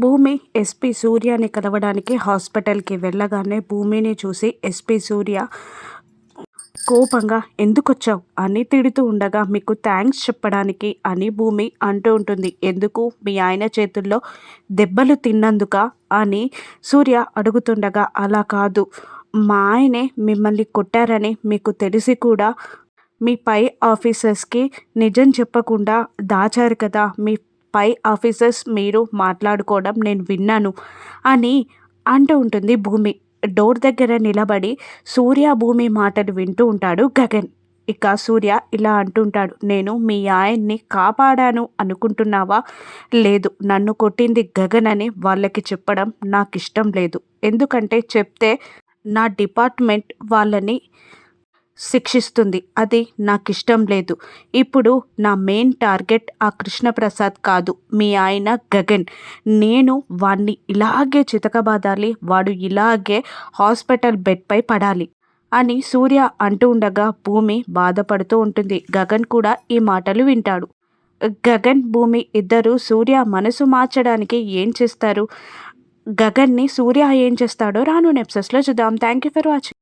భూమి ఎస్పీ సూర్యని కలవడానికి హాస్పిటల్కి వెళ్ళగానే భూమిని చూసి ఎస్పీ సూర్య కోపంగా ఎందుకొచ్చావు అని తిడుతూ ఉండగా మీకు థ్యాంక్స్ చెప్పడానికి అని భూమి అంటూ ఉంటుంది. ఎందుకు? మీ ఆయన చేతుల్లో దెబ్బలు తిన్నందుక అని సూర్య అడుగుతుండగా అలా కాదు. మా ఆయనే మిమ్మల్ని కొట్టారని మీకు తెలిసి కూడా మీ పై ఆఫీసర్స్కి నిజం చెప్పకుండా దాచారు కదా. మీ పై ఆఫీసర్స్ మీరు మాట్లాడుకోవడం నేను విన్నాను అని అంటూ ఉంటుంది భూమి. డోర్ దగ్గర నిలబడి సూర్య భూమి మాటలు వింటూ ఉంటాడు గగన్. ఇక సూర్య ఇలా అంటుంటాడు నేను మీ ఆయన్ని కాపాడాను అనుకుంటున్నావా? లేదు నన్ను కొట్టింది గగన్ అని వాళ్ళకి చెప్పడం నాకు ఇష్టం లేదు. ఎందుకంటే చెప్తే నా డిపార్ట్మెంట్ వాళ్ళని శిక్షిస్తుంది. అది నాకు ఇష్టం లేదు. ఇప్పుడు నా మెయిన్ టార్గెట్ ఆ కృష్ణప్రసాద్ కాదు. మీ ఆయన గగన్. నేను వాణ్ణి ఇలాగే చితకబాదాలి వాడు ఇలాగే హాస్పిటల్ బెడ్పై పడాలి అని సూర్య అంటూ ఉండగా భూమి బాధపడుతూ ఉంటుంది. గగన్ కూడా ఈ మాటలు వింటాడు. గగన్ భూమి ఇద్దరు సూర్య మనసు మార్చడానికి ఏం చేస్తారు? గగన్ని సూర్య ఏం చేస్తాడో రాను నెప్సెస్లో చూద్దాం. Thank you for watching